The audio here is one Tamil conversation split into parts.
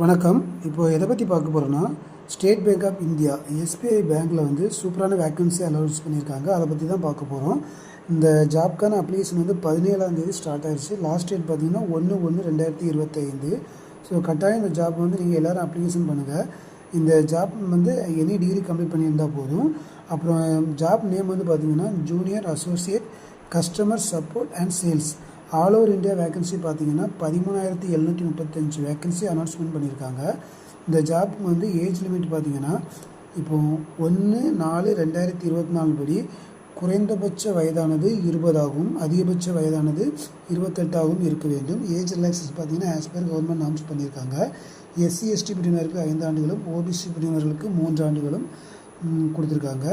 வணக்கம். இப்போ எதை பற்றி பார்க்க போகிறோன்னா State Bank of India SBI பேங்க்கில் வந்து சூப்பரான வேக்கன்சி அலௌன்ஸ் பண்ணியிருக்காங்க. அதை பற்றி தான் பார்க்க போகிறோம் இந்த ஜாப்க்கான அப்ளிகேஷன் வந்து பதினேழாந்தேதி ஸ்டார்ட் ஆயிடுச்சு லாஸ்ட் டேட் பார்த்தீங்கன்னா ஒன்று ஒன்று ரெண்டாயிரத்தி இருபத்தைந்து. ஸோ கட்டாயம் இந்த ஜாப் வந்து நீங்கள் எல்லோரும் அப்ளிகேஷன் பண்ணுங்கள் இந்த ஜாப் வந்து எனி டிகிரி கம்ப்ளீட் பண்ணியிருந்தால் போதும். அப்புறம் ஜாப் நேம் வந்து பார்த்தீங்கன்னா junior associate customer support and sales all over India vacancy பார்த்தீங்கன்னா பதிமூணாயிரத்தி எழுநூற்றி முப்பத்தஞ்சு வேகன்சி அனௌன்ஸ்மெண்ட் பண்ணியிருக்காங்க. இந்த ஜாப்க்கு வந்து ஏஜ் லிமிட் பார்த்தீங்கன்னா இப்போது ஒன்று நாலு ரெண்டாயிரத்தி இருபத்தி நாலு படி குறைந்தபட்ச வயதானது இருபதாகவும் அதிகபட்ச வயதானது இருபத்தெட்டாகவும் இருக்க வேண்டும். ஏஜ் ரிலாக்ஸஸ் பார்த்தீங்கன்னா ஆஸ் பர் கவர்மெண்ட் அனௌன்ஸ் பண்ணியிருக்காங்க. எஸ்சி எஸ்டி பிரிவினருக்கு ஐந்து ஆண்டுகளும் ஓபிசி பிரிவினர்களுக்கு மூன்று ஆண்டுகளும் கொடுத்துருக்காங்க.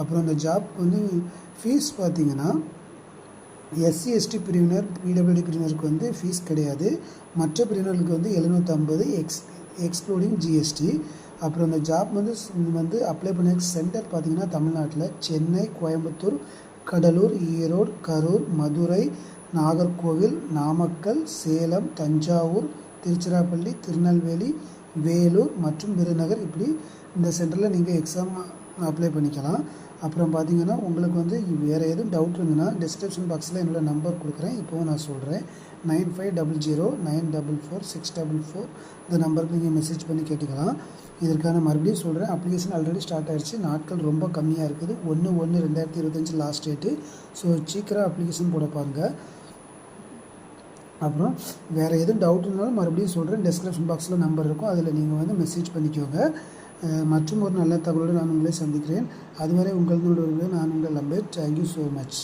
அப்புறம் இந்த ஜாப் வந்து ஃபீஸ் பார்த்தீங்கன்னா எஸ்சி எஸ்டி பிரிவினர் பிடபிள்யூடி பிரிவினருக்கு வந்து ஃபீஸ் கிடையாது. மற்ற பிரிவினர்களுக்கு வந்து எழுநூற்றம்பது எக்ஸ் எக்ஸ்க்ளூடிங் ஜிஎஸ்டி அப்புறம் இந்த ஜாப் வந்து வந்து அப்ளை பண்ண சென்டர் பார்த்திங்கன்னா தமிழ்நாட்டில். சென்னை கோயம்புத்தூர் கடலூர் ஈரோடு கரூர் மதுரை நாகர்கோவில் நாமக்கல் சேலம் தஞ்சாவூர் திருச்சிராப்பள்ளி திருநெல்வேலி வேலூர் மற்றும் விருதுநகர். இப்படி இந்த சென்டரில் நீங்கள் எக்ஸாம் அப்ளை பண்ணிக்கலாம். அப்புறம் பார்த்தீங்கன்னா உங்களுக்கு வந்து வேறு எதுவும் டவுட் இருந்ததுன்னா டிஸ்கிரிப்ஷன் பாக்ஸில் என்னோட நம்பர் கொடுக்குறேன். இப்போவும் நான் சொல்கிறேன் nine five double zero nine double four six double four. இந்த நம்பருக்கு நீங்கள் மெசேஜ் பண்ணி கேட்டுக்கலாம். இதற்கான மறுபடியும் சொல்கிறேன் அப்ளிகேஷன் ஆல்ரெடி ஸ்டார்ட் ஆயிடுச்சு நாட்கள் ரொம்ப கம்மியாக இருக்குது. ஒன்று ஒன்று ரெண்டாயிரத்தி இருபத்தஞ்சி லாஸ்ட் டேட்டு ஸோ சீக்கிரம் அப்ளிகேஷன் போட பாருங்கள் அப்புறம் வேறு எதுவும் டவுட் இருந்தாலும் மறுபடியும் சொல்கிறேன் டிஸ்கிரிப்ஷன் பாக்ஸில் நம்பர் இருக்கும். அதில் நீங்கள் வந்து மெசேஜ் பண்ணிக்கோங்க. மற்றும் ஒரு நல்ல தகவலோடு நான் உங்களை சந்திக்கிறேன். அதுவரை உங்களோட நான் உங்கள் நம்பர் தேங்க்யூ ஸோ மச்